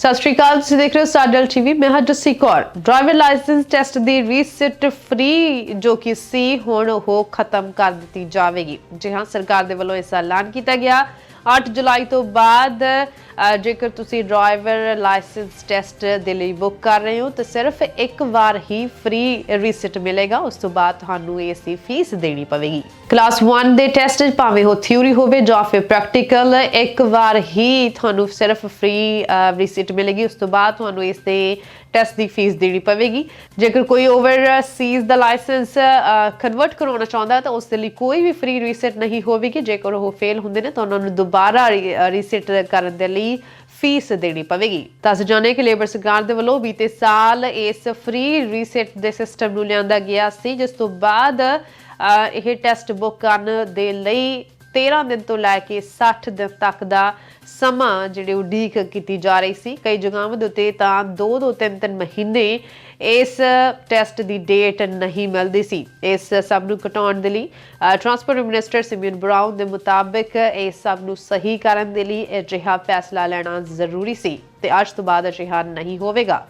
ਸਤਿ ਸ਼੍ਰੀ ਅਕਾਲ, ਤੁਸੀਂ ਦੇਖ ਰਹੇ ਹੋ ਸਾਡਲ ਟੀਵੀ ਮੈਂ ਹਾਂ Jassi Kaur. Driver licence test ਦੀ ਰੀਸਿਟ ਫ੍ਰੀ ਜੋ ਕਿ ਸੀ, ਹੁਣ ਉਹ ਖਤਮ ਕਰ ਦਿੱਤੀ ਜਾਵੇਗੀ। ਜੀ ਹਾਂ, ਸਰਕਾਰ ਦੇ ਵੱਲੋਂ ਇਸ ਐਲਾਨ ਕੀਤਾ ਗਿਆ। 8 ਜੁਲਾਈ ਤੋਂ ਬਾਅਦ ਜੇਕਰ ਤੁਸੀਂ ਡਰਾਈਵਰ ਲਾਇਸੈਂਸ ਟੈਸਟ ਦੇ ਲਈ ਬੁੱਕ ਕਰ ਰਹੇ ਹੋ, ਤਾਂ ਸਿਰਫ ਇੱਕ ਵਾਰ ਹੀ ਫ੍ਰੀ ਰੀਸਿਟ ਮਿਲੇਗਾ। ਉਸ ਤੋਂ ਬਾਅਦ ਤੁਹਾਨੂੰ ਇਸ ਦੀ ਫੀਸ ਦੇਣੀ ਪਵੇਗੀ। ਕਲਾਸ 1 ਦੇ ਟੈਸਟ ਭਾਵੇਂ ਉਹ ਥਿਊਰੀ ਹੋਵੇ ਜਾਂ ਫਿਰ ਪ੍ਰੈਕਟੀਕਲ, ਇੱਕ ਵਾਰ ਹੀ ਤੁਹਾਨੂੰ ਸਿਰਫ ਫ੍ਰੀ ਰੀਸਿਟ ਮਿਲੇਗੀ। ਉਸ ਤੋਂ ਬਾਅਦ ਤੁਹਾਨੂੰ ਇਸ ਦੇ ਟੈਸਟ ਦੀ ਫੀਸ ਦੇਣੀ ਪਵੇਗੀ। ਜੇਕਰ ਕੋਈ ਓਵਰ ਸੀਜ਼ ਦਾ ਲਾਇਸੈਂਸ ਕਨਵਰਟ ਕਰਾਉਣਾ ਚਾਹੁੰਦਾ ਹੈ, ਤਾਂ ਉਸ ਦੇ ਲਈ ਕੋਈ ਵੀ ਫ੍ਰੀ ਰੀਸਿਟ ਨਹੀਂ ਹੋਵੇਗੀ। ਜੇਕਰ ਉਹ ਫੇਲ ਹੁੰਦੇ ਨੇ, ਤਾਂ ਉਹਨਾਂ ਨੂੰ ਦੁਬਾਰਾ ਰੀਸੈਟ ਕਰਨ ਦੇ ਲਈ ਫੀਸ ਦੇਣੀ ਪਵੇਗੀ। ਦੱਸ ਜਾਣੇ ਕਿ ਲੇਬਰ ਸਰਕਾਰ ਦੇ ਵੱਲੋਂ ਬੀਤੇ ਸਾਲ ਇਸ ਫ੍ਰੀ ਰੀਸੈਟ ਦੇ ਸਿਸਟਮ ਨੂੰ ਲਿਆਂਦਾ ਗਿਆ ਸੀ ਜਿਸ ਤੋਂ ਬਾਅਦ ਅ, ਇਹ ਟੈਸਟ ਬੁੱਕ ਕਰਨ ਦੇ ਲਈ 13 ਦਿਨ ਤੋਂ ਲੈ ਕੇ 60 ਦਿਨ ਤੱਕ ਦਾ ਸਮਾਂ ਜਿਹੜੀ ਉਡੀਕ ਕੀਤੀ ਜਾ ਰਹੀ ਸੀ। ਕਈ ਜਗ੍ਹਾਵਾਂ ਦੇ ਉੱਤੇ ਤਾਂ 2 2 3 3 ਮਹੀਨੇ ਇਸ ਟੈਸਟ ਦੀ ਡੇਟ ਨਹੀਂ ਮਿਲਦੀ ਸੀ। ਇਸ ਸਭ ਨੂੰ ਘਟਾਉਣ ਦੇ ਲਈ ਟਰਾਂਸਪੋਰਟ ਮਿਨਿਸਟਰ ਸਿਮਿਨ ਬਰਾਊਨ ਦੇ ਮੁਤਾਬਕ ਇਸ ਸਭ ਨੂੰ ਸਹੀ ਕਰਨ ਦੇ ਲਈ ਅਜਿਹਾ ਫੈਸਲਾ ਲੈਣਾ ਜ਼ਰੂਰੀ ਸੀ ਤੇ ਅੱਜ ਤੋਂ ਬਾਅਦ ਅਜਿਹਾ ਨਹੀਂ ਹੋਵੇਗਾ।